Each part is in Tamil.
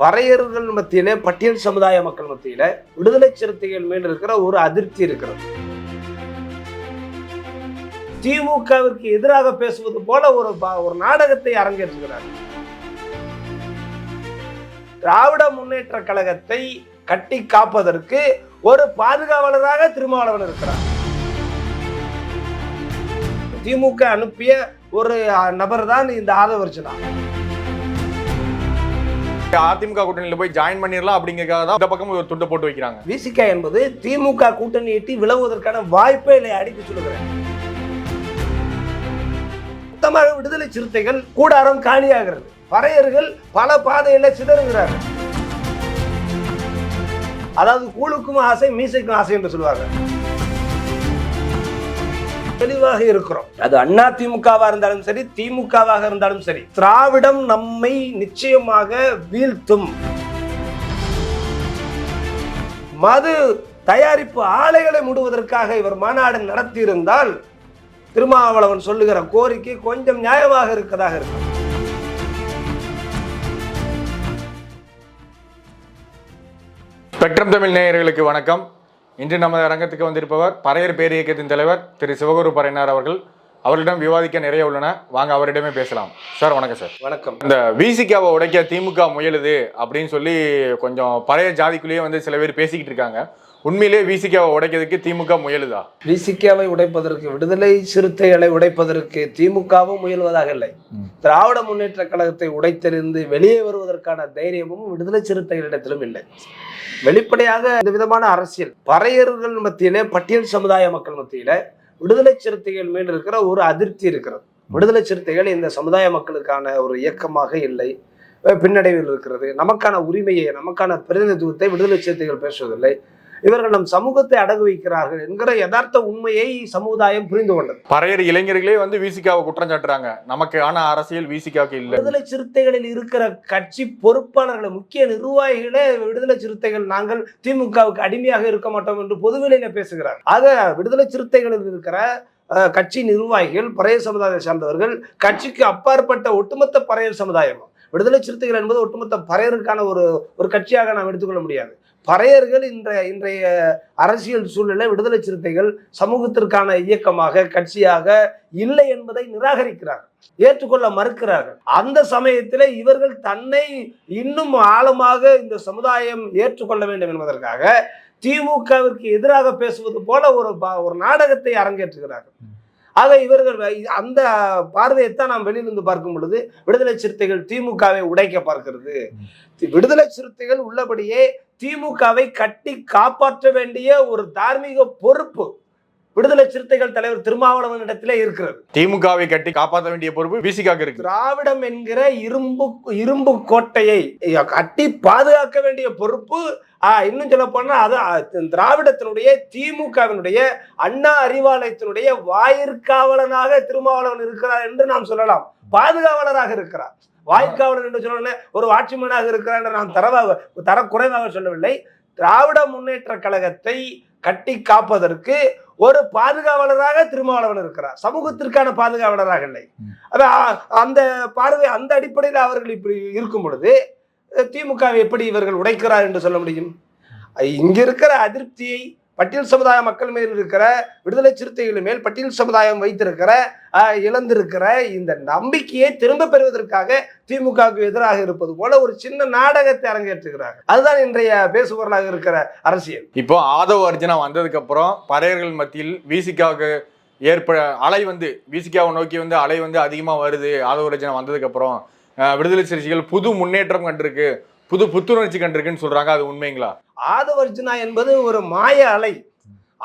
பறையர்கள் மத்தியிலே பட்டியல் சமுதாய மக்கள் மத்தியில விடுதலை சிறுத்தைகள் மேல் இருக்கிற ஒரு அதிருப்தி இருக்கிறது. திமுகவிற்கு எதிராக பேசுவது போல ஒரு ஒரு நாடகத்தை அரங்கேற்றுகிறார். திராவிட முன்னேற்ற கழகத்தை கட்டி காப்பதற்கு ஒரு பாதுகாவலராக திருமாவளவன் இருக்கிறார். திமுக அனுப்பிய ஒரு நபர் தான் இந்த ஆதவர்ஜனா அதிமுக கூட்டணியில் போய் ஜாயின் பண்ணிடலாம் அப்படிங்கிறதுக்காக தான் இந்த பக்கம் ஒரு துண்டை போட்டு வைக்கிறாங்க. விசிக என்பது திமுக கூட்டணி எட்டி விலகுவதற்கான வாய்ப்பே இல்லை அடித்து சொல்லுகிறேன். மொத்தமாக விடுதலை சிறுத்தைகள் கூடாரம் காலியாகிறது. பறையர்கள் பல பாதையில் சிதறுகிறார்கள். அதாவது கூழுக்கும் ஆசை மீசைக்கும் ஆசை என்று சொல்லுவாங்க தெளிவாக இருக்கிறோம். அது அண்ணா திமுகவா இருந்தாலும் சரி திமுகவாக இருந்தாலும் சரி திராவிடம் நம்மை நிச்சயமாக வீழ்த்தும். மது தயாரிப்பு ஆலைகளை மூடுவதற்காக இவர் மாநாடு நடத்தியிருந்தால் திருமாவளவன் சொல்லுகிற கோரிக்கை கொஞ்சம் நியாயமாக இருக்கதாக இருக்கும். ஸ்பெக்ட்ரம் தமிழ் நேயர்களுக்கு வணக்கம். இன்று நமது அரங்கத்துக்கு வந்திருப்பவர் பறையர் பேரியக்கத்தின் தலைவர் திரு சிவகுரு பறையனார் அவர்கள். அவர்களிடம் விவாதிக்க நிறைய உள்ளன. வாங்க அவரிடமே பேசலாம். சார் வணக்கம் சார். வணக்கம். இந்த விசிகாவை உடைக்க திமுக முயலுது அப்படின்னு சொல்லி கொஞ்சம் பழைய ஜாதிக்குள்ளேயே வந்து சில பேர் பேசிக்கிட்டு இருக்காங்க. உண்மையிலேயே விசிகாவை உடைக்கிறதுக்கு திமுக முயலுதா? விசிகாவை உடைப்பதற்கு விடுதலை சிறுத்தைகளை உடைப்பதற்கு திமுகவும் முயல்வதாக இல்லை. திராவிட முன்னேற்ற கழகத்தை உடைத்தெறிந்து வெளியே வருவதற்கான தைரியமும் விடுதலை சிறுத்தைகளிடத்திலும் இல்லை. வெளிப்படையாக இந்த விதமான அரசியல் பறையர்கள் மத்தியிலே பட்டியல் சமுதாய மக்கள் மத்தியில விடுதலை சிறுத்தைகள் மேல் இருக்கிற ஒரு அதிருப்தி இருக்கிறது. விடுதலை சிறுத்தைகள் இந்த சமுதாய மக்களுக்கான ஒரு இயக்கமாக இல்லை. பின்னடைவில் இருக்கிறது. நமக்கான உரிமையை நமக்கான பிரதிநிதித்துவத்தை விடுதலை சிறுத்தைகள் பேசுவதில்லை. இவர்கள் நம் சமூகத்தை அடகு வைக்கிறார்கள் என்கிற யதார்த்த உண்மையை சமுதாயம் புரிந்து கொண்டது. பறையர் இளைஞர்களே வந்து விசிகாவை குற்றம் சாட்டுறாங்க. நமக்கு ஆன அரசியல் விசிகாவுக்கு இல்லை. விடுதலை சிறுத்தைகளில் இருக்கிற கட்சி பொறுப்பாளர்களை முக்கிய நிர்வாகிகளே விடுதலை சிறுத்தைகள் நாங்கள் திமுகவுக்கு அடிமையாக இருக்க மாட்டோம் என்று பொதுவெளியில பேசுகிறார். ஆக விடுதலை சிறுத்தைகளில் இருக்கிற கட்சி நிர்வாகிகள் பறையர் சமுதாயத்தை சார்ந்தவர்கள் கட்சிக்கு அப்பாற்பட்ட ஒட்டுமொத்த பறையர் சமுதாயம் விடுதலை சிறுத்தைகள் என்பது ஒட்டுமொத்த பறையருக்கான ஒரு ஒரு கட்சியாக நாம் எடுத்துக்கொள்ள முடியாது. பறையர்கள் இன்றைய இன்றைய அரசியல் சூழ்நிலை விடுதலை சிறுத்தைகள் சமூகத்திற்கான இயக்கமாக கட்சியாக இல்லை என்பதை நிராகரிக்கிறார்கள். ஏற்றுக்கொள்ள மறுக்கிறார்கள். அந்த சமயத்தில் இவர்கள் தன்னை இன்னும் ஆழமாக இந்த சமுதாயம் ஏற்றுக்கொள்ள வேண்டும் என்பதற்காக திமுகவிற்கு எதிராக பேசுவது போல ஒரு ஒரு நாடகத்தை அரங்கேற்றுகிறார்கள். ஆக இவர்கள் அந்த பார்வையைத்தான் நாம் வெளியிலிருந்து பார்க்கும் பொழுது விடுதலை சிறுத்தைகள் திமுகவை உடைக்க பார்க்கிறது. விடுதலை சிறுத்தைகள் உள்ளபடியே திமுகவை கட்டி காப்பாற்ற வேண்டிய ஒரு தார்மீக பொறுப்பு விடுதலை சிறுத்தைகள் தலைவர் திருமாவளவன் இடத்திலே இருக்கிறது. திமுகவை கட்டி காப்பாற்ற வேண்டிய பொறுப்பு விசிகாக்கு இருக்கு. திராவிடம் என்கிற இரும்பு இரும்பு கோட்டையை கட்டி பாதுகாக்க வேண்டிய பொறுப்பு இன்னும் சொல்ல போனா அது திராவிடத்தினுடைய திமுகவினுடைய அண்ணா அறிவாலயத்தினுடைய வாயிற்காவலனாக திருமாவளவன் இருக்கிறார் என்று நாம் சொல்லலாம். பாதுகாவலராக இருக்கிறார். வாய்க்காவலன் என்று சொன்ன ஒரு வாட்சிமேனாக இருக்கிறார் என்று நாம் தரவாக தரக்குறைவாக சொல்லவில்லை. திராவிட முன்னேற்ற கழகத்தை கட்டி காப்பதற்கு ஒரு பாதுகாவலராக திருமாவளவன் இருக்கிறார். சமூகத்திற்கான பாதுகாவலராக இல்லை. அது அந்த பார்வை அந்த அடிப்படையில் அவர்கள் இப்படி இருக்கும் பொழுது திமுகவை எப்படி இவர்கள் உடைக்கிறார் என்று சொல்ல முடியும்? அஹ், இங்க இருக்கிற அதிருப்தியை பட்டியல் சமுதாய மக்கள் மேல் இருக்கிற விடுதலை சிறுத்தைகள் மேல் பட்டியல் சமுதாயம் வைத்திருக்கிற இழந்திருக்கிற இந்த நம்பிக்கையை திரும்ப பெறுவதற்காக திமுகவுக்கு எதிராக இருப்பது போல ஒரு சின்ன நாடகத்தை அரங்கேற்றுகிறாங்க அதுதான் இன்றைய பேசுபொருளாக இருக்கிற அரசியல். இப்போ ஆதவ அர்ஜுனா வந்ததுக்கு அப்புறம் பறையர்கள் மத்தியில் விசிகாவுக்கு ஏற்ப அலை வந்து விசிகாவை நோக்கி வந்து அலை வந்து அதிகமாக வருது. ஆதவ அர்ஜுனா வந்ததுக்கு அப்புறம் விடுதலை சிறுத்தைகள் புது முன்னேற்றம் கண்டிருக்கு. புது புத்துணர்ச்சி கண்டிருக்குன்னு சொல்றாங்க அது உண்மைங்களா? ஆதவர்ஜுனா என்பது ஒரு மாய அலை.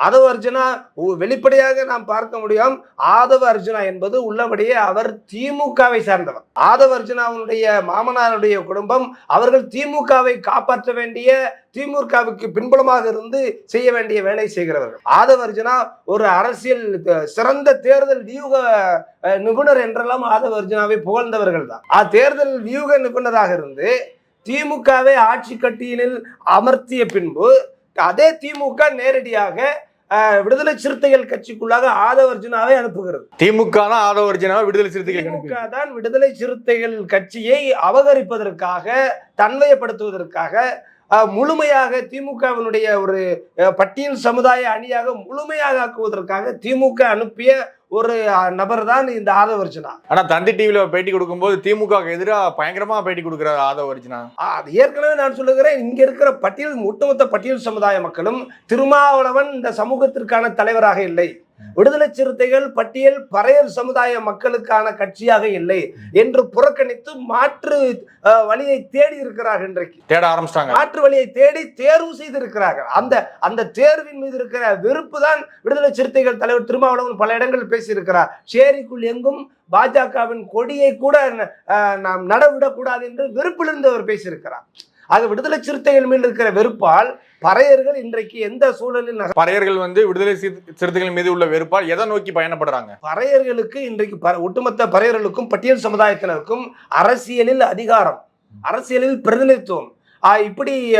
ஆதவ அர்ஜுனா வெளிப்படையாக நாம் பார்க்க முடியும் ஆதவ அர்ஜுனா என்பது உள்ளபடியே அவர் திமுகவை சார்ந்தவர். ஆதவ அர்ஜுனாவுடைய மாமனாருடைய குடும்பம் அவர்கள் திமுகவை காப்பாற்ற வேண்டிய திமுகவுக்கு பின்புலமாக இருந்து செய்ய வேண்டிய வேலை செய்கிறவர்கள். ஆதவ அர்ஜுனா ஒரு அரசியல் சிறந்த தேர்தல் வியூக நிபுணர் என்றெல்லாம் ஆதவ அர்ஜுனாவை புகழ்ந்தவர்கள் தான். ஆ தேர்தல் வியூக நிபுணராக இருந்து திமுகவை ஆட்சி கட்டியினில் அமர்த்திய பின்பு அதே திமுக நேரடியாக விடுதலை சிறுத்தைகள் கட்சிக்குள்ளாக ஆதவர்ஜுனாவை அனுப்புகிறது. திமுக தான் விடுதலை சிறுத்தைகள் திமுக தான் விடுதலை சிறுத்தைகள் கட்சியை அபகரிப்பதற்காக தன்மையப்படுத்துவதற்காக முழுமையாக திமுகவினுடைய ஒரு பட்டியல் சமுதாய அணியாக முழுமையாக ஆக்குவதற்காக திமுக அனுப்பிய ஒரு நபர் தான் இந்த ஆதவர்ஜுனா ஆனா தந்தி டிவில பேட்டி கொடுக்கும்போது திமுக எதிராக பயங்கரமா பேட்டி கொடுக்குறாரு ஆதவ அர்ஜுனா. அது ஏற்கனவே நான் சொல்லுகிறேன். இங்க இருக்கிற பட்டியல் ஒட்டுமொத்த பட்டியல் சமுதாய மக்களும் திருமாவளவன் இந்த சமூகத்திற்கான தலைவராக இல்லை. விடுதலை சிறுத்தைகள் பட்டியல் பறையர் சமுதாய மக்களுக்கான கட்சியாக இல்லை என்று புறக்கணித்து மாற்று வழியை தேடி இருக்கிறார்கள் இன்றைக்கு. தேட ஆரம்பிச்சிட்டாங்க. மாற்று வழியை தேடி தேர்வு செய்திருக்கிறார்கள். அந்த அந்த தேர்வின் மீது இருக்கிற வெறுப்பு தான் விடுதலை சிறுத்தைகள் தலைவர் திருமாவளவன் பல இடங்களில் பேசியிருக்கிறார். சேரிக்குள் எங்கும் பாஜகவின் கொடியை கூட நாம் நடவிடக்கூடாது என்று வெறுப்பிலிருந்து அவர் பேசியிருக்கிறார். ஆக விடுதலை சிறுத்தைகள் மேல் இருக்கிற வெறுப்பால் பறையர்கள் இன்றைக்கு எந்த சூழலில் பறையர்கள் வந்து விடுதலை சிறு- சிறுத்தைகள் மீது உள்ள வெறுப்பால் எதை நோக்கி பயணப்படுறாங்க? பறையர்களுக்கு இன்றைக்கு ஒட்டுமொத்த பறையர்களுக்கும் பட்டியல் சமுதாயத்தினருக்கும் அரசியலில் அதிகாரம் அரசியலில் பிரதிநிதித்துவம். இப்படி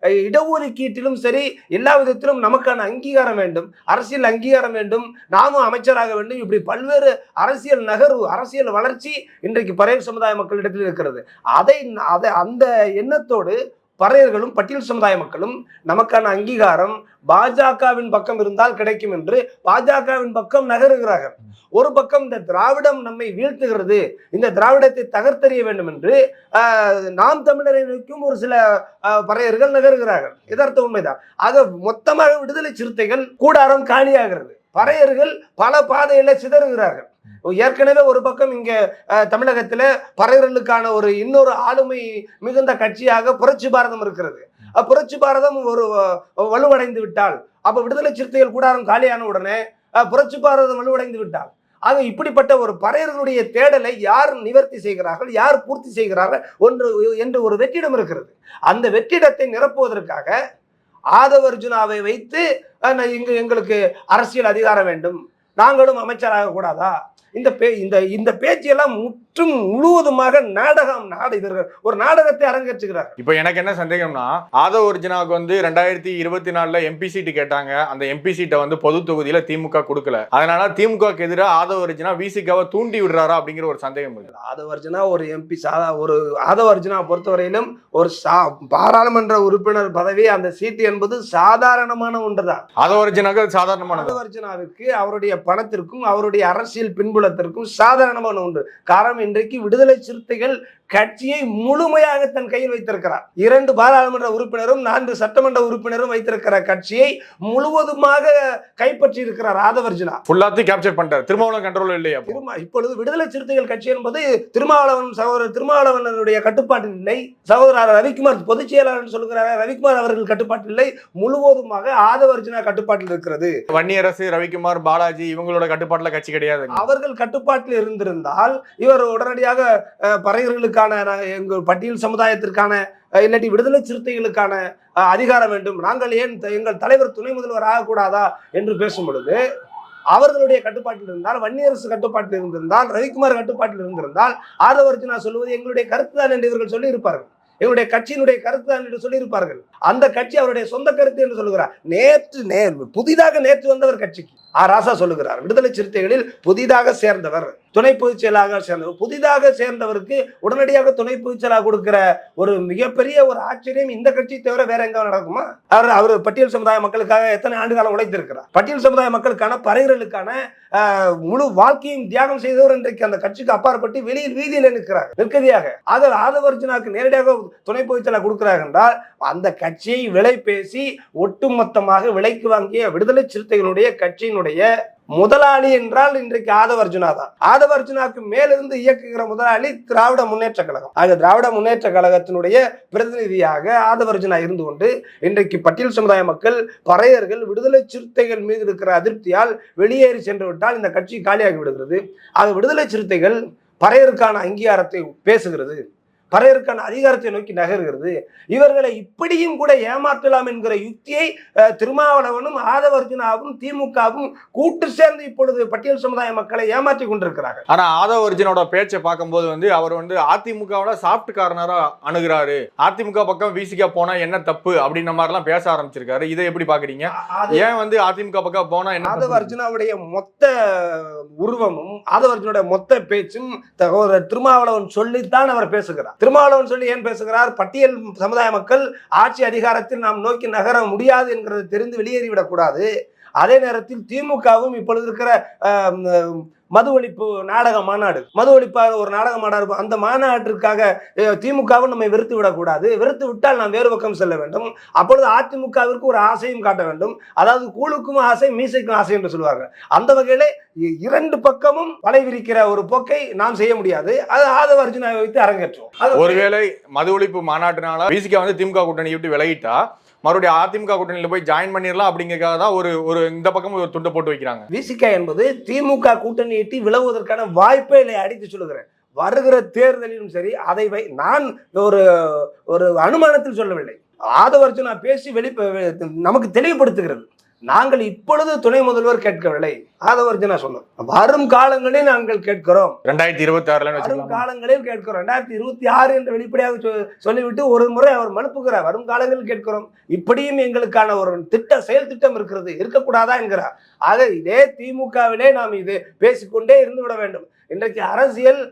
இடஒதுக்கீட்டிலும் சரி எல்லா விதத்திலும் நமக்கான அங்கீகாரம் வேண்டும் அரசியல் அங்கீகாரம் வேண்டும் நாமும் அமைச்சராக வேண்டும். இப்படி பல்வேறு அரசியல் நகர்வு அரசியல் வளர்ச்சி இன்றைக்கு பறையர் சமுதாய மக்களிடத்தில் இருக்கிறது. அதை அதை அந்த எண்ணத்தோடு பறையர்களும் பட்டியல் சமுதாய மக்களும் நமக்கான அங்கீகாரம் பாஜகவின் பக்கம் இருந்தால் கிடைக்கும் என்று பாஜகவின் பக்கம் நகருகிறார்கள். ஒரு பக்கம் இந்த திராவிடம் நம்மை வீழ்த்துகிறது இந்த திராவிடத்தை தகர்த்தெறிய வேண்டும் என்று நாம் தமிழரை நோக்கியும் ஒரு சில பறையர்கள் நகருகிறார்கள். எதார்த்த உண்மைதான். ஆக மொத்தமாக விடுதலை சிறுத்தைகள் கூடாரம் காலியாகிறது. பறையர்கள் பல பாதையில சிதறுகிறார்கள். ஏற்கனவே ஒரு பக்கம் இங்க தமிழகத்தில் தமிழகத்துல பறையர்களுக்கான ஒரு இன்னொரு ஆளுமை மிகுந்த கட்சியாக புரட்சி பாரதம் இருக்கிறது. புரட்சி பாரதம் ஒரு வலுவடைந்து விட்டால் அப்ப விடுதலை சிறுத்தைகள் கூடாரம் காலியான உடனே புரட்சி பாரதம் வலுவடைந்து விட்டால் ஆக இப்படிப்பட்ட ஒரு பறையர்களுடைய தேடலை யார் நிவர்த்தி செய்கிறார்கள் யார் பூர்த்தி செய்கிறார்கள் ஒன்று என்று ஒரு வெற்றிடம் இருக்கிறது. அந்த வெற்றிடத்தை நிரப்புவதற்காக ஆதவர்ஜுனாவை வைத்து இங்கு எங்களுக்கு அரசியல் அதிகாரம் வேண்டும். நாங்களும் அமைச்சராக கூடாதா? இந்த பே இந்த இந்த பேச்செல்லாம் முற்றும் முழுவதுமாக நாடகம் நாடு இவர்கள் ஒரு நாடகத்தை அரங்கேற்றுகிறார். இப்போ எனக்கு என்ன சந்தேகம்னா ஆதவ அர்ஜுனாவுக்கு வந்து ரெண்டாயிரத்தி இருபத்தி நாலுல எம்பி சீட்டு கேட்டாங்க. அந்த எம்பி சீட்டை வந்து பொது தொகுதியில திமுக கொடுக்கல. அதனால திமுகக்கு எதிராக ஆதவ அர்ஜுனா விசிகாவை தூண்டி விடுறாரா அப்படிங்கிற ஒரு சந்தேகம் இருக்கு. ஆதவர்ஜுனா ஒரு எம்பி சாதா ஒரு ஆதவர்ஜுனா பொறுத்தவரையிலும் ஒரு சா பாராளுமன்ற உறுப்பினர் பதவி அந்த சீட்டு என்பது சாதாரணமான ஒன்றுதான். ஆதவ அர்ஜுனாக்கு அது சாதாரணமானது. ஆதவர்ஜுனாவிற்கு அவருடைய பணத்திற்கும் அவருடைய அரசியல் பின்புலத்திற்கும் சாதாரணமான ஒன்று. காரணம் இன்றைக்கு விடுதலை சிறுத்தைகள் கட்சியை முழுமையாக தன் கையில் வைத்திருக்கிறார். இரண்டு பாராளுமன்ற உறுப்பினரும் நான்கு சட்டமன்ற உறுப்பினரும் வைத்திருக்கிற கட்சியை முழுவதுமாக கைப்பற்றி இருக்கிறார் ஆதவர்ஜுனா. ஃபுல்லாத்தையும் கேப்சர் பண்ணிட்டாரு. திருமாவளவன் கண்ட்ரோல் இல்லையா அப்போ? திருமா இப்பொழுது விடுதலை சிறுத்தைகள் கட்சி என்பது திருமாவளவன் சகோதரர் திருமாவளவனுடைய கட்டுப்பாட்டில் இல்லை சகோதரர் ரவிக்குமார் பொதுச் செயலாளர் சொல்லுகிறார் ரவிக்குமார் அவர்கள் கட்டுப்பாட்டில் இல்லை முழுவதுமாக ஆதவர்ஜுனா கட்டுப்பாட்டில் இருக்கிறது. வன்னியரசு ரவிக்குமார் பாலாஜி இவங்களோட கட்டுப்பாட்டுல கட்சி கிடையாது அவர்கள் கட்டுப்பாட்டில் இருந்திருந்தால் இவர் உடனடியாக அஹ், பறையர்களுக்கான எங்கள் பட்டியல் சமுதாயத்திற்கான இல்லாட்டி விடுதலை சிறுத்தைகளுக்கான அஹ், அதிகாரம் வேண்டும். நாங்கள் ஏன் எங்கள் தலைவர் துணை முதல்வர் ஆகக்கூடாதா என்று பேசும் பொழுது அவர்களுடைய கட்டுப்பாட்டில் இருந்தால் வன்னியரசு கட்டுப்பாட்டில் இருந்திருந்தால் ரவிக்குமார் கட்டுப்பாட்டில் இருந்திருந்தால் ஆதவர்ஜுனா சொல்வது எங்களுடைய கருத்து தான் என்று இவர்கள் சொல்லி இருப்பார்கள் எங்களுடைய கட்சியினுடைய கருத்து தான் என்று சொல்லியிருப்பார்கள். அந்த கட்சி அவருடைய சொந்த கருத்து என்று சொல்லுகிறார். நேற்று நேர் புதிதாக நேற்று வந்தவர் கட்சிக்கு. ஆ ராசா சொல்லுகிறார் விடுதலை சிறுத்தைகளில் புதிதாக சேர்ந்தவர். துணை பொதுச் செயலாக சேர்ந்தவர் புதிதாக சேர்ந்தவருக்கு உடனடியாக துணை பொதுச் செயலாக கொடுக்கிற ஒரு மிகப்பெரிய ஒரு ஆச்சரியம் இந்த கட்சி தவிர வேற எங்க நடக்குமா? அவர் அவர் பட்டியல் சமுதாய மக்களுக்காக எத்தனை ஆண்டு காலம் உழைத்திருக்கிறார்? பட்டியல் சமுதாய மக்களுக்கான பறையர்களுக்கான முழு வாழ்க்கையும் தியாகம் செய்தவர் இன்றைக்கு அந்த கட்சிக்கு அப்பாற்பட்டு வெளியில் வீதியில் நிற்கிறார். நிற்கதியாக. அதில் ஆதவர்ஜுனாக்கு நேரடியாக துணை பொதுச் செயலாக கொடுக்கிறார் என்றால் அந்த கட்சியை விலை பேசி ஒட்டுமொத்தமாக விலைக்கு வாங்கிய விடுதலை சிறுத்தைகளுடைய கட்சியினுடைய முதலாளி என்றால் இன்றைக்கு ஆதவர்ஜுனா தான் ஆதவர்ஜுனாக்கு மேலிருந்து இயக்குகிற முதலாளி திராவிட முன்னேற்ற கழகம். ஆக திராவிட முன்னேற்ற கழகத்தினுடைய பிரதிநிதியாக ஆதவர்ஜுனா இருந்து கொண்டு இன்றைக்கு பட்டியல் சமுதாய மக்கள் பறையர்கள் விடுதலை சிறுத்தைகள் மீது இருக்கிற அதிருப்தியால் வெளியேறி சென்று விட்டால் இந்த கட்சி காலியாகி விடுகிறது. ஆக விடுதலை சிறுத்தைகள் பறையருக்கான அங்கீகாரத்தை பேசுகிறது. பறையருக்கான அதிகாரத்தை நோக்கி நகர்கிறது. இவர்களை இப்படியும் கூட ஏமாற்றலாம் என்கிற யுக்தியை திருமாவளவனும் ஆதவர்ஜுனாவும் திமுகவும் கூட்டு சேர்ந்து இப்பொழுது பட்டியல் சமுதாய மக்களை ஏமாற்றி கொண்டிருக்கிறார்கள். ஆனா ஆதவ அர்ஜுனோட பேச்சை பார்க்கும்போது வந்து அவர் வந்து அதிமுகவோட சாஃப்ட் கார்னரா அணுகுறாரு. அதிமுக பக்கம் விசிகா போனா என்ன தப்பு அப்படின்ற மாதிரி எல்லாம் பேச ஆரம்பிச்சிருக்காரு. இதை எப்படி பாக்குறீங்க ஏன் வந்து அதிமுக பக்கம் போனா என்ன ஆதவ தப்பு? அர்ஜுனாவுடைய மொத்த உருவமும் ஆதவ அர்ஜுனுடைய மொத்த பேச்சும் திருமாவளவன் சொல்லித்தான் அவர் பேசுகிறார். திருமாவளவன் சொல்லி ஏன் பேசுகிறார்? பட்டியல் சமுதாய மக்கள் ஆட்சி அதிகாரத்தில் நாம் நோக்கி நகர முடியாது என்கிறதை தெரிந்து வெளியேறிவிடக்கூடாது அதே நேரத்தில் திமுகவும் இப்பொழுது இருக்கிற மது ஒழிப்பு நாடக மாநாடு. மது ஒழிப்பாக ஒரு நாடக மாநாடு அந்த மாநாட்டிற்காக திமுகவும் நம்மை வெறுத்து விடக்கூடாது. வெறுத்து விட்டால் நாம் வேறு பக்கம் செல்ல வேண்டும். அப்பொழுது அதிமுகவிற்கு ஒரு ஆசையும் காட்ட வேண்டும். அதாவது கூழுக்கும் ஆசை மீசைக்கும் ஆசை என்று சொல்லுவாங்க அந்த வகையிலே இ- இரண்டு பக்கமும் வலை விரிக்கிற ஒரு போக்கை நாம் செய்ய முடியாது. அது ஆதவ அர்ஜுனாவை வைத்து அரங்கேற்றோம். அது ஒருவேளை மது ஒழிப்பு மாநாட்டினால விசிகா வந்து திமுக கூட்டணி விட்டு விலகிட்டா மறுபடியும் அதிமுக கூட்டணியில போய் ஜாயின் பண்ணிடலாம் அப்படிங்கறதுக்காக தான் ஒரு ஒரு இந்த பக்கம் ஒரு துண்டை போட்டு வைக்கிறாங்க. விசிகா என்பது திமுக கூட்டணி எட்டி விலகுவதற்கான வாய்ப்பே இல்லை அடித்து சொல்லுகிறேன். வருகிற தேர்தலிலும் சரி அதை வை நான் ஒரு ஒரு அனுமானத்தில் சொல்லவில்லை. ஆதவர்ஜுனா பேசி வெளி நமக்கு தெளிவுபடுத்துகிறது. நாங்கள் இப்பொழுது துணை முதல்வர் கேட்கவில்லை. ஆதவர்ஜுனா சொன்னோம் வரும் காலங்களில் நாங்கள் கேட்கிறோம். ரெண்டாயிரத்தி இருபத்தி ஆறுல வரும் காலங்களில் கேட்கிறோம். ரெண்டாயிரத்தி இருபத்தி ஆறு என்று வெளிப்படையாக சொல்லிவிட்டு ஒரு முறை அவர் மனுப்புகிறார் வரும் காலங்களில் கேட்கிறோம். இப்படியும் எங்களுக்கான ஒரு திட்ட செயல் திட்டம் இருக்கிறது. இருக்கக்கூடாதா என்கிறார். ஆக இதே திமுகவிலே நாம் இது பேசிக்கொண்டே இருந்து விட வேண்டும். இன்றைக்கு அரசியல்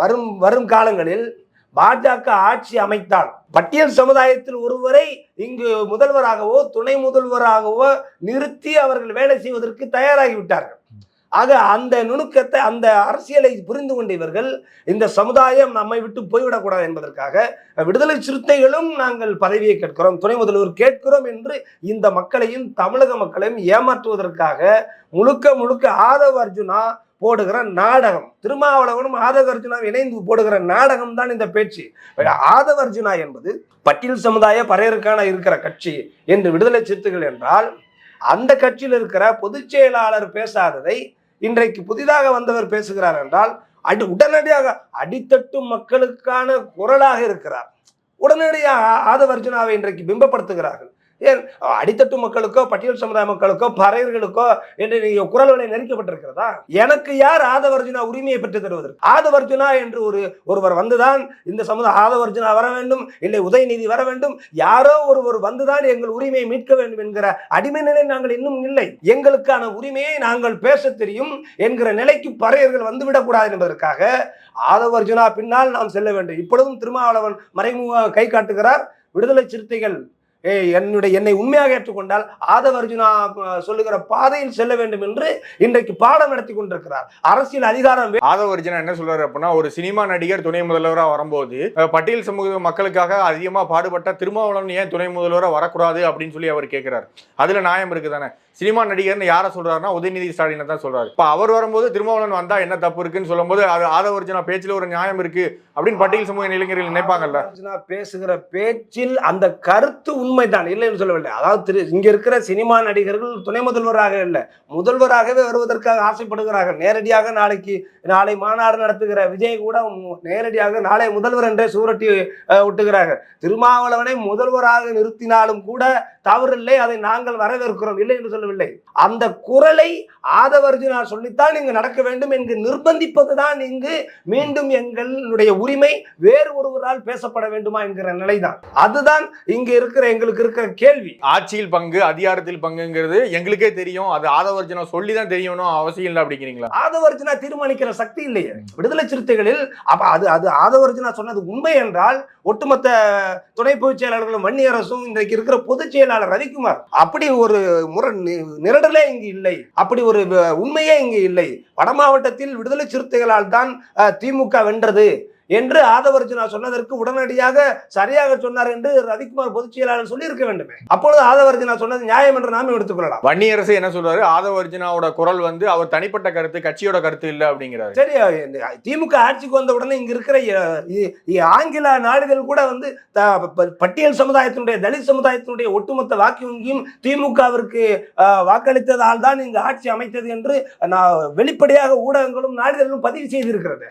வரும் வரும் காலங்களில் பாஜக ஆட்சி அமைத்தால் பட்டியல் சமுதாயத்தில் ஒருவரை இங்கு முதல்வராகவோ துணை முதல்வராகவோ நிறுத்தி அவர்கள் வேலை செய்வதற்கு தயாராகிவிட்டார்கள். ஆக அந்த நுணுக்கத்தை அந்த அரசியலை புரிந்து கொண்ட இவர்கள் இந்த சமுதாயம் நம்மை விட்டு போய்விடக்கூடாது என்பதற்காக விடுதலை சிறுத்தைகளும் நாங்கள் பதவியை கேட்கிறோம் துணை முதல்வர் கேட்கிறோம் என்று இந்த மக்களையும் தமிழக மக்களையும் ஏமாற்றுவதற்காக முழுக்க முழுக்க ஆதவ அர்ஜுனா போடுகிற நாடகம். திருமாவளவனும் ஆதவர்ஜுனாவும் இணைந்து போடுகிற நாடகம் தான் இந்த பேச்சு. ஆதவர்ஜுனா என்பது பட்டியல் சமுதாய பறையருக்கான இருக்கிற கட்சி என்று விடுதலை சிறுத்தைகள் என்றால் அந்த கட்சியில் இருக்கிற பொதுச் செயலாளர் பேசாததை இன்றைக்கு புதிதாக வந்தவர் பேசுகிறார் என்றால் அடி உடனடியாக அடித்தட்டு மக்களுக்கான குரலாக இருக்கிறார். உடனடியாக ஆதவர்ஜுனாவை இன்றைக்கு பிம்பப்படுத்துகிறார்கள். ஏன் அடித்தட்டு மக்களுக்கோ பட்டியல் சமுதாய மக்களுக்கோ பறையர்களுக்கோ என்று நீங்க குரல்களை நெருக்கப்பட்டிருக்கிறதா எனக்கு யார் ஆதவர்ஜுனா உரிமையை பெற்று தருவதற்கு? ஆதவர்ஜுனா என்று ஒரு ஒருவர் வந்துதான் இந்த சமுதாய ஆதவர்ஜுனா வர வேண்டும் இல்லை உதயநிதி வர வேண்டும் யாரோ ஒருவர் வந்துதான் எங்கள் உரிமையை மீட்க வேண்டும் என்கிற அடிமை நிலை நாங்கள் இன்னும் இல்லை. எங்களுக்கான உரிமையை நாங்கள் பேச தெரியும் என்கிற நிலைக்கு பறையர்கள் வந்துவிடக்கூடாது என்பதற்காக ஆதவர்ஜுனா பின்னால் நாம் செல்ல வேண்டும். இப்பொழுதும் திருமாவளவன் மறைமுக கை காட்டுகிறார். விடுதலை சிறுத்தைகள் என்னுடைய என்னை உண்மையாக ஏற்றுக்கொண்டால் ஆதவ அர்ஜுனா சொல்லுகிற பாதையில் செல்ல வேண்டும் என்று இன்றைக்கு பாடம் நடத்தி கொண்டிருக்கிறார். அரசியல் அதிகாரம் ஆதவ அர்ஜுனா என்ன சொல்றாரு அப்படின்னா ஒரு சினிமா நடிகர் துணை முதல்வரா வரும்போது பட்டியல் சமூக மக்களுக்காக அதிகமா பாடுபட்ட திருமாவளவன் ஏன் துணை முதல்வரா வரக்கூடாது அப்படின்னு சொல்லி அவர் கேட்கிறார் அதுல நியாயம் இருக்கு தானே சினிமா நடிகர்னு யாரை சொல்றாருன்னா உதயநிதி ஸ்டாலினை தான் சொல்றாரு. இப்ப அவர் வரும்போது திருமாவளவன் வந்தா என்ன தப்பு இருக்குன்னு சொல்லும்போது அது ஆதவ அர்ஜுனா பேச்சுல ஒரு நியாயம் இருக்கு அப்படின்னு பட்டியல் சமூக இளைஞர்கள் நினைப்பாங்கல்ல? பேசுகிற பேச்சில் அந்த கருத்து உண்மைதான். இல்லைன்னு சொல்லவில்லை. அதாவது திரு இங்க இருக்கிற சினிமா நடிகர்கள் துணை முதல்வராக இல்லை. முதல்வராகவே வருவதற்காக ஆசைப்படுகிறார்கள். நேரடியாக நாளைக்கு நாளை மாநாடு நடத்துகிற விஜய் கூட நேரடியாக நாளை முதல்வர் என்றே சூரட்டி விட்டுகிறார்கள் திருமாவளவனை முதல்வராக நிறுத்தினாலும் கூட தவறில்லை அதை நாங்கள் வரவேற்கிறோம். இல்லை என்று சொல்லவில்லை. அந்த குரலை ஆதவர்ஜுனா சொல்லித்தான் இங்கு நடக்க வேண்டும் என்று நிர்பந்திப்பதுதான் இங்கு மீண்டும் எங்களுடைய உரிமை. வேறு ஒருவரால் பேசப்பட வேண்டுமா என்கிற நிலைதான். அதுதான் இங்கு இருக்கிற எங்களுக்கு இருக்கிற கேள்வி. ஆட்சியில் பங்கு அதிகாரத்தில் பங்குங்கிறது எங்களுக்கே தெரியும். அது ஆதவர்ஜனா சொல்லி தான் தெரியணும் அவசியம் இல்லை அப்படிங்கிறீங்களா? ஆதவர்ஜுனா தீர்மானிக்கிற சக்தி இல்லையே. விடுதலை சிறுத்தைகளில் அப்ப அது அது ஆதவர்ஜுனா சொன்னது உண்மை என்றால் ஒட்டுமொத்த துணை பொதுச் செயலாளர்களும் வன்னியரசும் இன்றைக்கு இருக்கிற பொதுச் செயலாளர் ரவிக்குமார் அப்படி ஒரு முரண் நிரடலே இங்கு இல்லை. அப்படி ஒரு உண்மையே இங்கு இல்லை. வட மாவட்டத்தில் விடுதலை சிறுத்தைகளால் தான் திமுக வென்றது. என்று ஆதவர்ஜுனா சொன்னதற்கு உடனடியாக சரியாக சொன்னார் என்று ரவிக்குமார் பொதுச் செயலாளர் சொல்லியிருக்க வேண்டுமே. அப்பொழுது ஆதவர்ஜுனா சொன்னது நியாயம் என்று நாமே எடுத்துக்கொள்ளலாம். வன்னியரசு என்ன சொல்றாரு? ஆதவர்ஜுனாவோட குரல் வந்து அவர் தனிப்பட்ட கருத்து கட்சியோட கருத்து இல்லை அப்படிங்கிறாரு. சரி திமுக ஆட்சிக்கு வந்த உடனே இங்க இருக்கிற ஆங்கில நாடுகள் கூட வந்து பட்டியல் சமுதாயத்தினுடைய தலித் சமுதாயத்தினுடைய ஒட்டுமொத்த வாக்கு வங்கியும் திமுகவிற்கு வாக்களித்ததால் தான் இங்கு ஆட்சி அமைத்தது என்று நான் வெளிப்படையாக ஊடகங்களும் நாளிதழும் பதிவு செய்திருக்கிறது.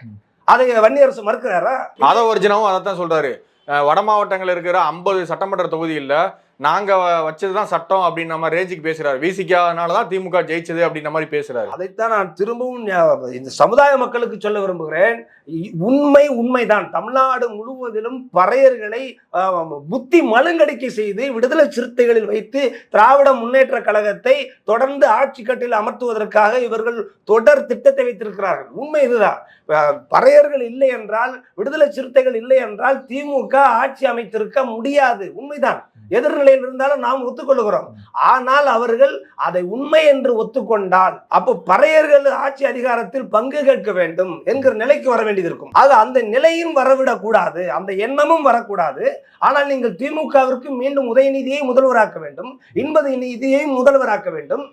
அதை வன்னியரசு மறுக்கிறாரா? ஆதவ ஒரிஜினாவும் அதைத்தான் சொல்றாரு. அஹ் வட மாவட்டங்கள் இருக்கிற ஐம்பது சட்டமன்ற தொகுதியில் நாங்க வ- வச்சதுதான் சட்டம் அப்படின்னு நம்ம ரேஞ்சுக்கு பேசுறாரு. விசிக்கானால தான் திமுக ஜெயிச்சது அப்படின்ற மாதிரி பேசுறாரு. அதைத்தான் நான் திரும்பவும் இந்த சமுதாய மக்களுக்கு சொல்ல விரும்புகிறேன். உண்மை உண்மைதான். தமிழ்நாடு முழுவதிலும் பறையர்களை புத்தி மழுங்கடிக்கை செய்து விடுதலை சிறுத்தைகளில் வைத்து திராவிட முன்னேற்ற கழகத்தை தொடர்ந்து ஆட்சி கட்டில் அமர்த்துவதற்காக இவர்கள் தொடர் திட்டத்தை வைத்திருக்கிறார்கள். உண்மை இதுதான். பறையர்கள் இல்லை என்றால் விடுதலை சிறுத்தைகள் இல்லை என்றால் திமுக ஆட்சி அமைத்திருக்க முடியாது. உண்மைதான். எதிர்நிலையில் இருந்தாலும் நாம் ஒத்துக்கொள்கிறோம். ஆனால் அவர்கள் அதை உண்மை என்று ஒத்துக்கொண்டால் அப்போ பறையர்கள் ஆட்சி அதிகாரத்தில் பங்கு கேட்க வேண்டும் என்கிற நிலைக்கு வர வேண்டியது இருக்கும். ஆக அந்த நிலையும் வரவிடக் கூடாது அந்த எண்ணமும் வரக்கூடாது. ஆனால் நீங்கள் திமுகவிற்கு மீண்டும் உதயநிதியை முதல்வராக்க வேண்டும் இன்பது நிதியை முதல்வராக்க வேண்டும்.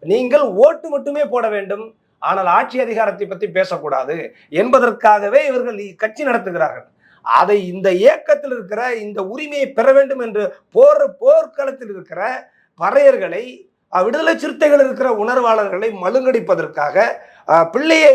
நீங்கள் ஓட்டு மட்டுமே போட வேண்டும். ஆனால் ஆட்சி அதிகாரத்தை பற்றி பேசக்கூடாது என்பதற்காகவே இவர்கள் கட்சி நடத்துகிறார்கள். அதை இந்த இயக்கத்தில் இருக்கிற இந்த உரிமையை பெற வேண்டும் என்று போர் போர்க்களத்தில் இருக்கிற பறையர்களை விடுதலை சிறுத்தைகள் இருக்கிற உணர்வாளர்களை மழுங்கடிப்பதற்காக பிள்ளையை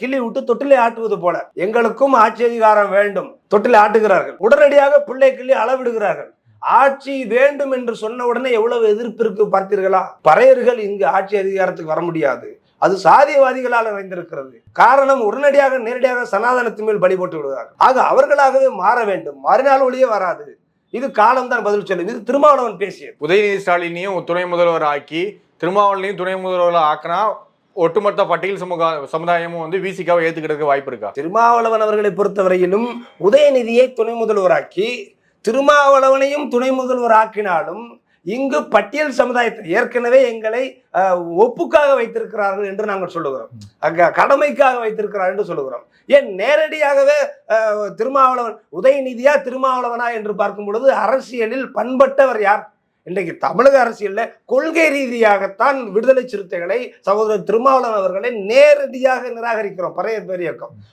கிள்ளி விட்டு தொட்டிலை ஆட்டுவது போல எங்களுக்கும் ஆட்சி அதிகாரம் வேண்டும். தொட்டிலை ஆட்டுகிறார்கள். உடனடியாக பிள்ளை கிள்ளி அளவிடுகிறார்கள். ஆட்சி வேண்டும் என்று சொன்ன உடனே எவ்வளவு எதிர்ப்பிற்கு பார்த்தீர்களா? பறையர்கள் இங்கு ஆட்சி அதிகாரத்துக்கு வர முடியாது. அது சாதியவாதிகளால் நிறைந்திருக்கிறது காரணம் உடனடியாக நேரடியாக சனாதனத்தின் மேல் பலி போட்டு விடுகிறார்கள். ஆக அவர்களாகவே மாற வேண்டும். மாறினால் ஒழிய வராது. இது காலம்தான் பதில் சொல்லும் இது திருமாவளவன் பேசியது. உதயநிதி ஸ்டாலினையும் துணை முதல்வர் ஆக்கி திருமாவளவனையும் துணை முதல்வர் ஆக்கினா ஒட்டுமொத்த பட்டியல் சமூக சமுதாயமும் வந்து விசிகாவை ஏத்துக்கிறதுக்கு வாய்ப்பு இருக்கா? திருமாவளவன் அவர்களை பொறுத்தவரையிலும் உதயநிதியை துணை முதல்வராக்கி திருமாவளவனையும் துணை முதல்வர் ஆக்கினாலும் இங்கு பட்டியல் சமுதாயத்தில் ஏற்கனவே எங்களை அஹ், ஒப்புக்காக வைத்திருக்கிறார்கள் என்று நாங்கள் சொல்லுகிறோம். அங்க கடமைக்காக வைத்திருக்கிறார் என்று சொல்லுகிறோம். ஏன் நேரடியாகவே அஹ், திருமாவளவன் உதயநிதியா திருமாவளவனா என்று பார்க்கும் பொழுது அரசியலில் பண்பட்டவர் யார்? இன்றைக்கு தமிழக அரசியல்ல கொள்கை ரீதியாகத்தான் விடுதலை சிறுத்தைகளை சகோதரர் திருமாவளவன் அவர்களை நேரடியாக நிராகரிக்கிறோம். பறையர் பேர்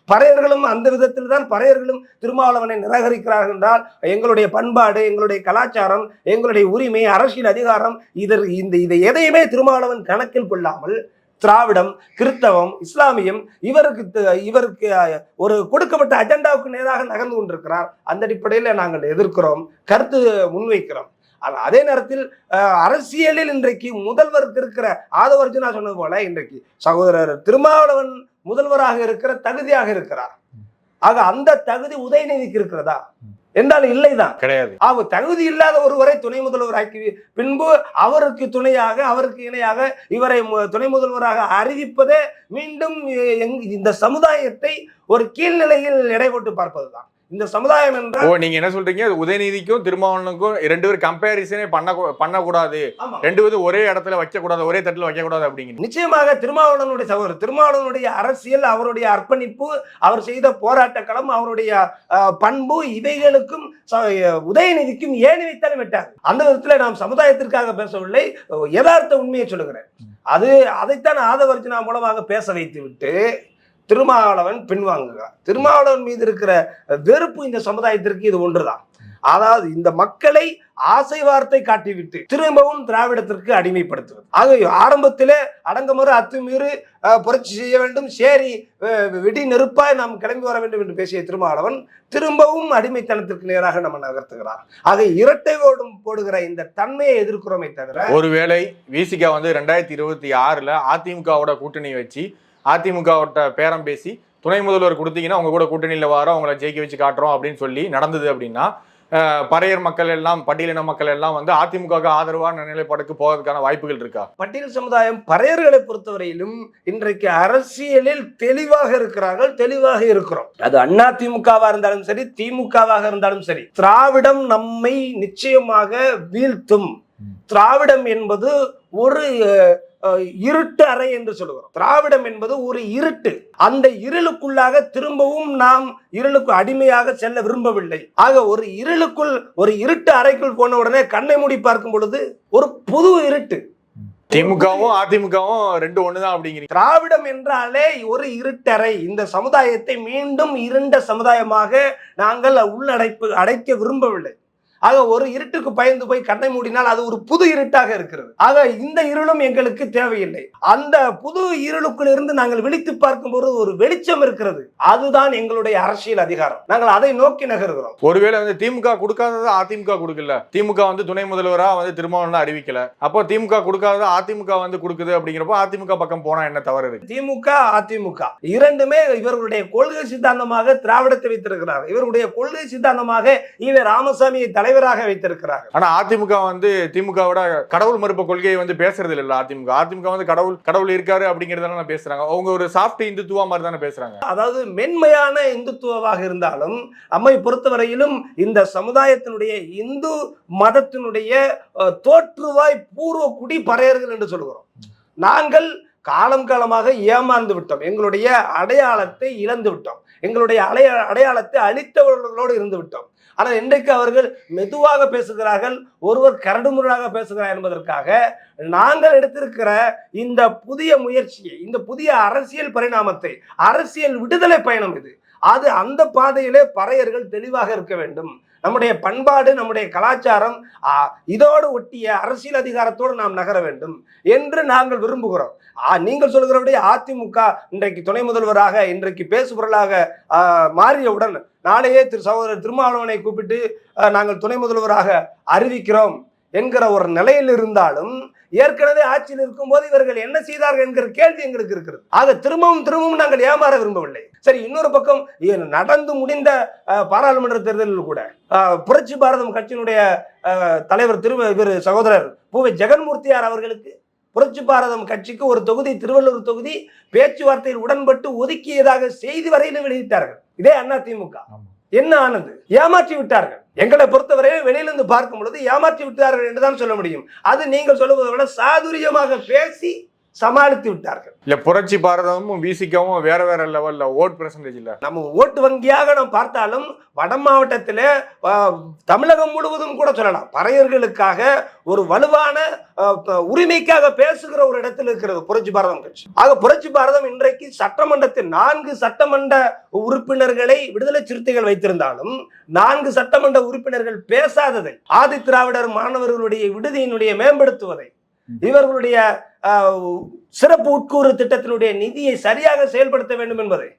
பறையர்களும் அந்த விதத்தில் தான் பறையர்களும் திருமாவளவனை நிராகரிக்கிறார்கள் என்றால் எங்களுடைய பண்பாடு எங்களுடைய கலாச்சாரம் எங்களுடைய உரிமை அரசியல் அதிகாரம் இதர் இந்த இதை எதையுமே திருமாவளவன் கணக்கில் கொள்ளாமல் திராவிடம் கிறித்தவம் இஸ்லாமியம் இவருக்கு இவருக்கு ஒரு கொடுக்கப்பட்ட அஜெண்டாவுக்கு நேராக நகர்ந்து கொண்டிருக்கிறார். அந்த அடிப்படையில் நாங்கள் எதிர்க்கிறோம் கருத்து முன்வைக்கிறோம். ஆனால் அதே நேரத்தில் அரசியலில் இன்றைக்கு முதல்வருக்கு இருக்கிற ஆதவர்ஜுனா சொன்னது போல இன்றைக்கு சகோதரர் திருமாவளவன் முதல்வராக இருக்கிற தகுதியாக இருக்கிறார். ஆக அந்த தகுதி உதயநிதிக்கு இருக்கிறதா? என்றால் இல்லைதான். கிடையாது. அவர் தகுதி இல்லாத ஒருவரை துணை முதல்வராக்கி பின்பு அவருக்கு துணையாக அவருக்கு இணையாக இவரை துணை முதல்வராக அறிவிப்பதே மீண்டும் இந்த சமுதாயத்தை ஒரு கீழ்நிலையில் எடை போட்டு பார்ப்பதுதான். இந்த சமுதாயம் ஓ என்றால் நீங்க என்ன சொல்றீங்க? உதயநிதிக்கும் திருமாவளவனுக்கும் ரெண்டு பேரும் கம்பேரிசனே பண்ண பண்ணக்கூடாது. ரெண்டு பேரும் ஒரே இடத்துல வைக்க கூடாது ஒரே தட்டுல வைக்க கூடாது அப்படிங்கிறீங்க நிச்சயமாக திருமாவளவனுடைய சகோதரர் திருமாவளவனுடைய அரசியல் அவருடைய அர்ப்பணிப்பு அவர் செய்த போராட்ட களம் அவருடைய பண்பு இவைகளுக்கும் உதயநிதிக்கும் ஏணி வைத்தாலும் விட்டார்? அந்த விதத்தில் நாம் சமுதாயத்திற்காக பேசவில்லை. யதார்த்த உண்மையை சொல்லுகிறேன். அது அதைத்தான் ஆதவர்ஜனா மூலமாக பேச வைத்து விட்டு திருமாவளவன் பின்வாங்குகிறார். திருமாவளவன் மீது இருக்கிற வெறுப்பு இந்த சமுதாயத்திற்கு இது ஒன்றுதான். அதாவது இந்த மக்களை ஆசை வார்த்தை காட்டிவிட்டு திரும்பவும் திராவிடத்திற்கு அடிமைப்படுத்துவது. ஆக ஆரம்பத்திலே அடங்குமுறை அத்துமீறு புரட்சி செய்ய வேண்டும் சேரி அஹ், வெடி நெருப்பாய் நாம் கிளம்பி வர வேண்டும் என்று பேசிய திருமாவளவன் திரும்பவும் அடிமைத்தனத்திற்கு நேராக நம்ம நகர்த்துகிறார். ஆக இரட்டை ஓடும் போடுகிற இந்த தன்மையை எதிர்க்கிறோமே தவிர ஒருவேளை விசிகா வந்து ரெண்டாயிரத்தி இருபத்தி ஆறுல அதிமுகவோட கூட்டணி வச்சு அதிமுகவோட பேரம் பேசி துணை முதல்வர் கொடுத்தீங்கன்னா உங்க கூட கூட்டணியில வரோம் அவங்கள ஜெயிக்க வச்சு காட்டுறோம் அப்படின்னு சொல்லி நடந்தது அப்படின்னா பறையர் மக்கள் எல்லாம் பட்டியலின மக்கள் எல்லாம் வந்து அதிமுக ஆதரவான நிலைப்பாடுக்கு போவதற்கான வாய்ப்புகள் இருக்கா? பட்டியல் சமுதாயம் பறையர்களை பொறுத்தவரையிலும் இன்றைக்கு அரசியலில் தெளிவாக இருக்கிறார்கள் தெளிவாக இருக்கிறோம். அது அண்ணா திமுகவா இருந்தாலும் சரி திமுகவாக இருந்தாலும் சரி திராவிடம் நம்மை நிச்சயமாக வீழ்த்தும். திராவிடம் என்பது ஒரு இருட்டு அறை என்று சொல்லுகிறோம். திராவிடம் என்பது ஒரு இருட்டு. அந்த இருளுக்குள்ளாக திரும்பவும் நாம் இருளுக்கு அடிமையாக செல்ல விரும்பவில்லை. ஆக ஒரு இருளுக்குள் ஒரு இருட்டு அறைக்குள் போன உடனே கண்ணை மூடி பார்க்கும் பொழுது ஒரு புது இருட்டு. திமுகவும் அதிமுகவும் ரெண்டு ஒண்ணுதான் அப்படிங்கிறீங்க. திராவிடம் என்றாலே ஒரு இருட்டறை. இந்த சமுதாயத்தை மீண்டும் இருண்ட சமுதாயமாக நாங்கள் உள்ளடைப்பு அடைக்க விரும்பவில்லை. ஆக ஒரு இருட்டுக்கு பயந்து போய் கண்ணை மூடினால் அது ஒரு புது இருட்டாக இருக்கிறது. ஆக இந்த இருளும் எங்களுக்கு தேவையில்லை. அந்த புது இருளுக்குள் இருந்து நாங்கள் விழித்து பார்க்கும்போது ஒரு வெளிச்சம் இருக்கிறது. அதுதான் எங்களுடைய அரசியல் அதிகாரம். நாங்கள் அதை நோக்கி நகர்கிறோம். ஒருவேளை வந்து திமுக கொடுக்காதது அதிமுக கொடுக்கல? திமுக வந்து துணை முதல்வரா வந்து திருமாவளவன் அறிவிக்கல. அப்போ திமுக கொடுக்காதது அதிமுக வந்து கொடுக்குது அப்படிங்கிறப்போ அதிமுக பக்கம் போனா என்ன தவறு? இருக்கு திமுக அதிமுக. இரண்டுமே இவர்களுடைய கொள்கை சித்தாந்தமாக திராவிடத்தை வைத்திருக்கிறார். இவர்களுடைய கொள்கை சித்தாந்தமாக ஈவே ராமசாமியை தலைவராக வைத்திருக்கிறார்கள். ஆனா அதிமுக வந்து திமுகவோட கடவுள் மறுப்பு கொள்கையை வந்து பேசுறது இல்ல அதிமுக. அதிமுக வந்து கடவுள் கடவுள் இருக்காரு அப்படிங்கறதான பேசுறாங்க. அவங்க ஒரு சாஃப்ட் இந்துத்துவா மாதிரி தானே பேசுறாங்க. அதாவது மென்மையான இந்துத்துவமாக இருந்தாலும் நம்மை பொறுத்தவரையிலும் இந்த சமுதாயத்தினுடைய இந்து மதத்தினுடைய தோற்றுவாய் பூர்வ குடி பறையர்கள் என்று சொல்கிறோம் நாங்கள் காலம் காலமாக ஏமாந்து விட்டோம். எங்களுடைய அடையாளத்தை இழந்து விட்டோம். எங்களுடைய அடைய அடையாளத்தை அழித்தவர்களோடு இருந்து விட்டோம். ஆனால் இன்றைக்கு அவர்கள் மெதுவாக பேசுகிறார்கள் ஒருவர் கரடுமுரடாக பேசுகிறார் என்பதற்காக நாங்கள் எடுத்திருக்கிற இந்த புதிய முயற்சியை இந்த புதிய அரசியல் பரிணாமத்தை அரசியல் விடுதலை பயணம் இது. அது அந்த பாதையிலே பறையர்கள் தெளிவாக இருக்க வேண்டும். நம்முடைய பண்பாடு நம்முடைய கலாச்சாரம் இதோடு ஒட்டிய அரசியல் அதிகாரத்தோடு நாம் நகர வேண்டும் என்று நாங்கள் விரும்புகிறோம். நீங்கள் சொல்கிறபடி அதிமுக இன்றைக்கு துணை முதல்வராக இன்றைக்கு பேசுபொருளாக மாறியவுடன் நாளையே திரு சகோதரர் திருமாவளவனை கூப்பிட்டு நாங்கள் துணை முதல்வராக அறிவிக்கிறோம் என்கிற ஒரு நிலையில் இருந்தாலும் ஏற்கனவே ஆட்சியில் இருக்கும்போது இவர்கள் என்ன செய்தார்கள் என்கிற கேள்வி எங்களுக்கு இருக்கிறது. ஆக திரும்பவும் திரும்பவும் நாங்கள் ஏமாற விரும்பவில்லை. சரி இன்னொரு பக்கம் நடந்து முடிந்த பாராளுமன்ற தேர்தலில் கூட புரட்சி பாரதம் கட்சியினுடைய தலைவர் திரு இவர் சகோதரர் பூவை ஜெகன்மூர்த்தியார் அவர்களுக்கு புரட்சி பாரதம் கட்சிக்கு ஒரு தொகுதி திருவள்ளூர் தொகுதி பேச்சுவார்த்தையில் உடன்பட்டு ஒதுக்கியதாக செய்தி வரையிலும் வெளியிட்டார்கள். இதே அதிமுக. என்ன ஆனது? ஏமாற்றி விட்டார்கள். எங்களை பொறுத்தவரை வெளியிலிருந்து பார்க்கும் பொழுது ஏமாற்றி விட்டார்கள் என்றுதான் சொல்ல முடியும். அது நீங்கள் சொல்லுவதை விட சாதுரியமாக பேசி சமாளித்து விட்டார்கள். இல்ல புரட்சி பாரதமும் விசிகவும் வேற வேற லெவல்ல ஓட் பெர்சன்டேஜ் இல்ல. நம்ம ஓட்டு வங்கியாக நாம் பார்த்தாலும் வட மாவட்டத்தில் தமிழகம் முழுவதும் கூட சொல்லலாம். பறையர்களுக்காக ஒரு வலுவான உரிமைக்காக பேசுகிற ஒரு இடத்தில் இருக்கிறது புரட்சி பாரதம் கட்சி. ஆக புரட்சி பாரதம் இன்றைக்கு சட்டமன்றத்தில் நான்கு சட்டமன்ற உறுப்பினர்களை விடுதலை சிறுத்தைகள் வைத்திருந்தாலும் நான்கு சட்டமன்ற உறுப்பினர்கள் பேசாததை ஆதி திராவிடர் மாணவர்களுடைய விடுதியினுடைய மேம்படுத்துவதை இவர்களுடைய சிறப்பு உட்கூறு திட்டத்தினுடைய நிதியை சரியாக செயல்படுத்த வேண்டும் என்பது.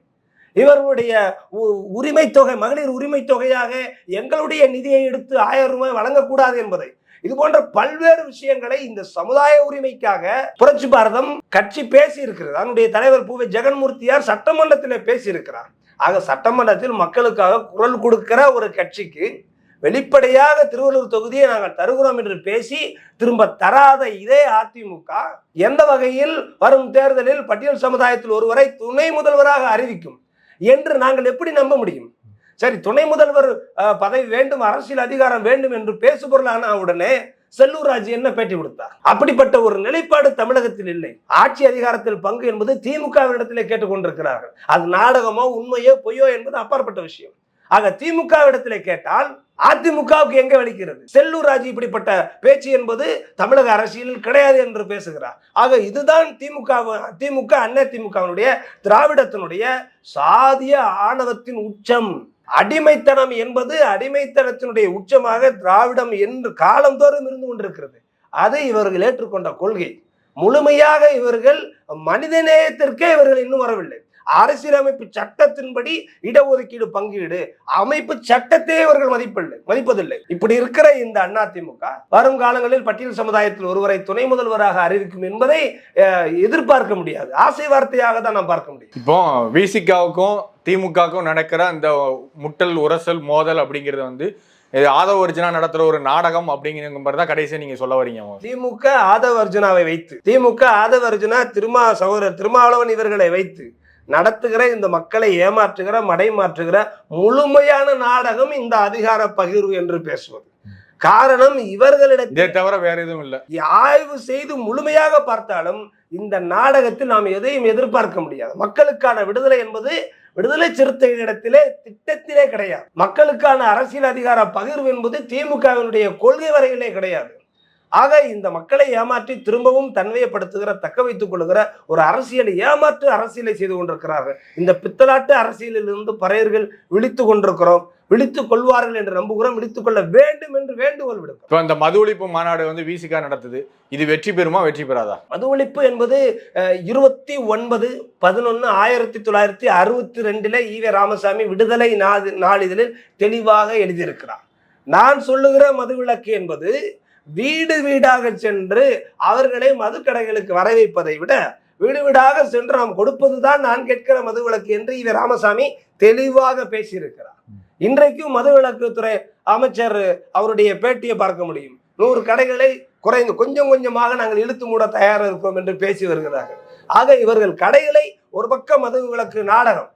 இவர்களுடைய உ- உரிமை தொகை மகளிர் உரிமை தொகையாக எங்களுடைய நிதியை எடுத்து ஆயிரம் ரூபாய் வழங்கக்கூடாது என்பதை. இது போன்ற பல்வேறு விஷயங்களை இந்த சமுதாய உரிமைக்காக புரட்சி பாரதம் கட்சி பேசி இருக்கிறது அதனுடைய தலைவர் பூவை ஜெகன்மூர்த்தியார் சட்டமன்றத்தில் பேசியிருக்கிறார். ஆக சட்டமன்றத்தில் மக்களுக்காக குரல் கொடுக்கிற ஒரு கட்சிக்கு வெளிப்படையாக திருவள்ளூர் தொகுதியை நாங்கள் தருகிறோம் என்று பேசி திரும்ப தராத இதே அதிமுக எந்த வகையில் வரும் தேர்தலில் பட்டியல் சமுதாயத்தில் ஒருவரை துணை முதல்வராக அறிவிக்கும் என்று நாங்கள் எப்படி நம்ப முடியும்? சரி துணை முதல்வர் பதவி வேண்டும் அரசியல் அதிகாரம் வேண்டும் என்று பேசுபொருளான உடனே செல்லூர் ராஜு என்ன பேட்டி கொடுத்தார்? அப்படிப்பட்ட ஒரு நிலைப்பாடு தமிழகத்தில் இல்லை. ஆட்சி அதிகாரத்தில் பங்கு என்பது திமுகவிடத்திலே கேட்டுக்கொண்டிருக்கிறார்கள். அது நாடகமோ உண்மையோ பொய்யோ என்பது அப்பாற்பட்ட விஷயம். ஆக திமுகவிடத்திலே கேட்டால் அதிமுகவுக்கு எங்க வலிக்கிறது செல்லூர் ராஜு இப்படிப்பட்ட பேச்சு என்பது தமிழக அரசியலில் கிடையாது என்று பேசுகிறார். ஆக இதுதான் திமுக திமுக அண்ணா திமுகவினுடைய திராவிடத்தினுடைய சாதிய ஆணவத்தின் உச்சம். அடிமைத்தனம் என்பது அடிமைத்தனத்தினுடைய உச்சமாக திராவிடம் என்று காலந்தோறும் இருந்து கொண்டிருக்கிறது. அதை இவர்கள் ஏற்றுக்கொண்ட கொள்கை. முழுமையாக இவர்கள் மனிதநேயத்திற்கே இவர்கள் இன்னும் வரவில்லை. அரசியலமைப்பு சட்டத்தின்படி இடஒதுக்கீடு பங்கீடு அமைப்பு சட்டத்தையே இவர்கள் மதிப்பில்லை மதிப்பதில்லை. இப்படி இருக்கிற இந்த அதிமுக வரும் காலங்களில் பட்டியல் சமுதாயத்தில் ஒருவரை துணை முதல்வராக அறிவிக்கும் என்பதை எதிர்பார்க்க முடியாது. ஆசை வார்த்தையாக தான் நாம் பார்க்க முடியும். இப்போ விசிகாவுக்கும் திமுகவுக்கும் நடக்கிற அந்த முட்டல் உரசல் மோதல் அப்படிங்கிறது வந்து இது ஆதவ ஒரிஜினா நடத்துற ஒரு நாடகம் அப்படிங்கிற மாதிரி தான் கடைசியா நீங்க சொல்ல வரீங்க திமுக ஆதவ அர்ஜுனாவை வைத்து திமுக ஆதவ அர்ஜுனா திருமா சகோதரர் திருமாவளவன் இவர்களை வைத்து நடத்துகிற இந்த மக்களை ஏமாற்றுகிற மடைமாற்றுகிற முழுமையான நாடகம் இந்த அதிகார பகிர்வு என்று பேசுவது. காரணம் இவர்களிடத்தில் இதை தவிர வேற எதுவும் இல்ல. ஆய்வு செய்து முழுமையாக பார்த்தாலும் இந்த நாடகத்தில் நாம் எதையும் எதிர்பார்க்க முடியாது. மக்களுக்கான விடுதலை என்பது விடுதலை சிறுத்தைகளிடத்திலே திட்டத்திலே கிடையாது. மக்களுக்கான அரசியல் அதிகார பகிர்வு என்பது திமுகவினுடைய கொள்கை வரையிலே கிடையாது. ஆக இந்த மக்களை ஏமாற்றி திரும்பவும் தன்மையப்படுத்துகிற தக்க வைத்துக் கொள்ளுகிற ஒரு அரசியலை ஏமாற்று அரசியலை செய்து கொண்டிருக்கிறார்கள். இந்த பித்தலாட்டு அரசியலில் இருந்து பறையர்கள் விழித்து கொண்டிருக்கிறோம். விழித்துக் கொள்வார்கள் என்று நம்புகிறோம். விழித்துக் கொள்ள வேண்டும் என்று வேண்டுகோள் விடுக்கிறோம். இப்போ இந்த மது ஒழிப்பு மாநாடு வந்து விசிகா நடத்துது. இது வெற்றி பெறுமா வெற்றி பெறாதா? மது ஒழிப்பு என்பது இருபத்தி ஒன்பது பதினொன்று ஆயிரத்தி தொள்ளாயிரத்தி அறுபத்தி ரெண்டுல ஈவே ராமசாமி விடுதலை நாது நாளிதழில் தெளிவாக எழுதியிருக்கிறார். நான் சொல்லுகிற மதுவிலக்கு என்பது வீடு வீடாக சென்று அவர்களை மதுக்கடைகளுக்கு வர வைப்பதை விட வீடு வீடாக சென்று நாம் கொடுப்பதுதான் நான் கேட்கிற மதுவிலக்கு என்று இவர் ராமசாமி தெளிவாக பேசியிருக்கிறார். இன்றைக்கும் மதுவிலக்குத்துறை அமைச்சர் அவருடைய பேட்டியை பார்க்க முடியும். நூறு கடைகளை குறைந்து கொஞ்சம் கொஞ்சமாக நாங்கள் இழுத்து மூட தயாராக இருக்கோம் என்று பேசி வருகிறார்கள். ஆக இவர்கள் கடைகளை ஒரு பக்கம் மது விலக்கு நாடகம்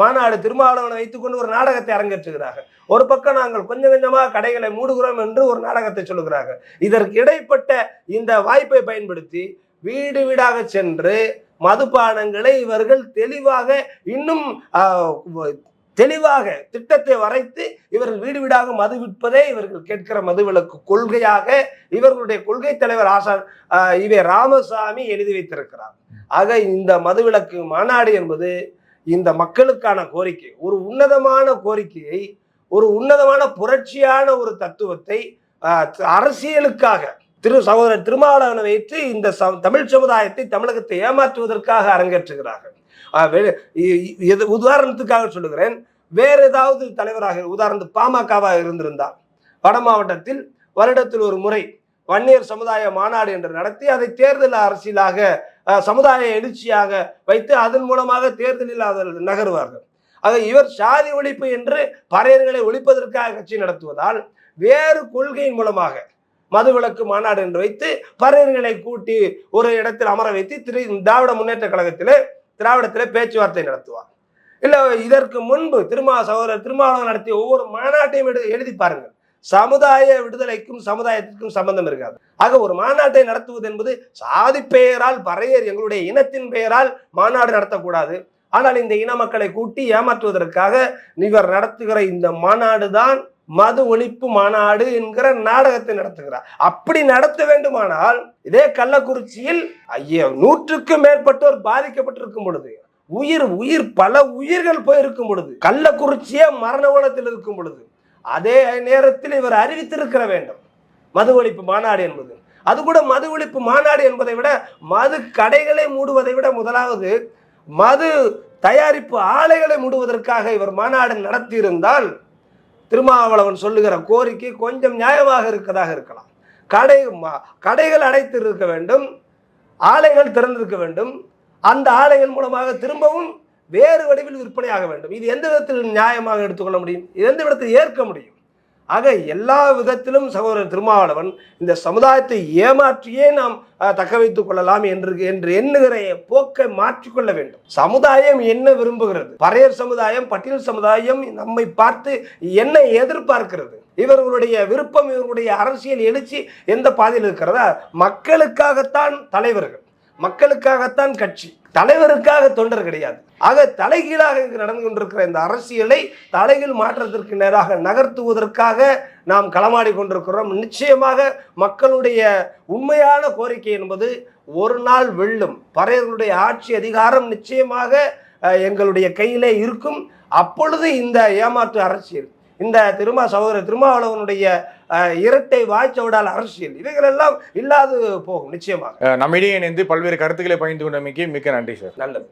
மாநாடு திருமாவளவனை வைத்துக்கொண்டு ஒரு நாடகத்தை அரங்கேற்றுகிறார்கள். ஒரு பக்கம் நாங்கள் கொஞ்சம் கொஞ்சமாக கடைகளை மூடுகிறோம் என்று ஒரு நாடகத்தை சொல்லுகிறார்கள். இதற்கு இடைப்பட்ட இந்த வாய்ப்பை பயன்படுத்தி வீடு வீடாக சென்று மதுபானங்களை இவர்கள் தெளிவாக இன்னும் தெளிவாக திட்டத்தை வரைத்து இவர்கள் வீடு வீடாக மது விற்பதே இவர்கள் கேட்கிற மதுவிலக்கு கொள்கையாக இவர்களுடைய கொள்கை தலைவர் ஆசா இவே ராமசாமி எழுதி வைத்திருக்கிறார். ஆக இந்த மதுவிலக்கு மாநாடு என்பது இந்த மக்களுக்கான கோரிக்கை ஒரு உன்னதமான கோரிக்கையை ஒரு உன்னதமான புரட்சியான ஒரு தத்துவத்தை அரசியலுக்காக திரு சகோதரர் திருமாவளவனை வைத்து இந்த ச- தமிழ் சமுதாயத்தை தமிழகத்தை ஏமாற்றுவதற்காக அரங்கேற்றுகிறார்கள். உதாரணத்துக்காக சொல்லுகிறேன். வேற ஏதாவது தலைவராக உதாரணத்து பாமகவாக இருந்திருந்தார் வட மாவட்டத்தில் வருடத்தில் ஒரு முறை வன்னியர் சமுதாய மாநாடு என்று நடத்தி அதை தேர்தல் அரசியலாக சமுதாய எழுச்சியாக வைத்து அதன் மூலமாக தேர்தலில் அவர்கள் நகருவார்கள். ஆக இவர் சாதி ஒழிப்பு என்று பறையர்களை ஒழிப்பதற்காக கட்சி நடத்துவதால் வேறு கொள்கையின் மூலமாக மதுவிலக்கு மாநாடு என்று வைத்து பறையர்களை கூட்டி ஒரு இடத்தில் அமர வைத்து திரு திராவிட முன்னேற்ற கழகத்திலே திராவிடத்திலே பேச்சுவார்த்தை நடத்துவார். இல்லை இதற்கு முன்பு திருமா சகோதரர் திருமாவளவன் நடத்திய ஒவ்வொரு மாநாட்டையும் எழுதி பாருங்கள். சமுதாய விடுதலைக்கும் சமுதாயத்திற்கும் சம்பந்தம் இருக்காது. ஆக ஒரு மாநாட்டை நடத்துவது என்பது சாதி பெயரால் பறையர் எங்களுடைய இனத்தின் பெயரால் மாநாடு நடத்தக்கூடாது. ஆனால் இந்த இன மக்களை கூட்டி ஏமாற்றுவதற்காக இவர் நடத்துகிற இந்த மாநாடு தான் மது ஒழிப்பு மாநாடு என்கிற நாடகத்தை நடத்துகிறார். அப்படி நடத்த வேண்டுமானால் இதே கள்ளக்குறிச்சியில் ஐய நூற்றுக்கும் மேற்பட்டோர் பாதிக்கப்பட்டிருக்கும் பொழுது உயிர் உயிர் பல உயிர்கள் போயிருக்கும் பொழுது கள்ளக்குறிச்சியே மரண ஓலத்தில் இருக்கும் பொழுது அதே நேரத்தில் இவர் அறிவித்திருக்கிற வேண்டும். மது ஒழிப்பு மாநாடு என்பது. அது கூட மது ஒழிப்பு மாநாடு என்பதை விட மது கடைகளை மூடுவதை விட முதலாவது மது தயாரிப்பு ஆலைகளை மூடுவதற்காக இவர் மாநாடு நடத்தியிருந்தால் திருமாவளவன் சொல்லுகிற கோரிக்கை கொஞ்சம் நியாயமாக இருக்கதாக இருக்கலாம். கடை கடைகள் அடைத்து இருக்க வேண்டும். ஆலைகள் திறந்திருக்க வேண்டும். அந்த ஆலைகள் மூலமாக திரும்பவும் வேறு வடிவில் விற்பனையாக வேண்டும். இது எந்த விதத்தில் நியாயமாக எடுத்துக்கொள்ள முடியும்? இது எந்த விதத்தில் ஏற்க முடியும்? ஆக எல்லா விதத்திலும் சகோதரர் திருமாவளவன் இந்த சமுதாயத்தை ஏமாற்றியே நாம் தக்க வைத்துக் கொள்ளலாம் என்று என்று எண்ணுகிற போக்கை மாற்றிக்கொள்ள வேண்டும். சமுதாயம் என்ன விரும்புகிறது? பறையர் சமுதாயம் பட்டியல் சமுதாயம் நம்மை பார்த்து என்ன எதிர்பார்க்கிறது? இவர்களுடைய விருப்பம் இவர்களுடைய அரசியல் எழுச்சி எந்த பாதையில் இருக்கிறதா? மக்களுக்காகத்தான் தலைவர்கள். மக்களுக்காகத்தான் கட்சி தலைவருக்காக தொண்டர் கிடையாது. ஆக தலைகீழாக நடந்து கொண்டிருக்கிற இந்த அரசியலை தலைகீழ் மாற்றத்திற்கு நேராக நகர்த்துவதற்காக நாம் களமாடி கொண்டிருக்கிறோம். நிச்சயமாக மக்களுடைய உண்மையான கோரிக்கை என்பது ஒரு நாள் வெல்லும் பறையர்களுடைய ஆட்சி அதிகாரம் நிச்சயமாக எங்களுடைய கையிலே இருக்கும். அப்பொழுது இந்த ஏமாற்று அரசியல் இந்த திருமா சகோதரர் திருமாவளவனுடைய இரட்டை வாய்ச்சவடால் அரசியல். இவைகளெல்லாம் இல்லாது போகும் நிச்சயமாக. நம்மிடையே இணைந்து பல்வேறு கருத்துக்களை பகிர்ந்து கொண்டமைக்கு மிக்க நன்றி சார். நல்லது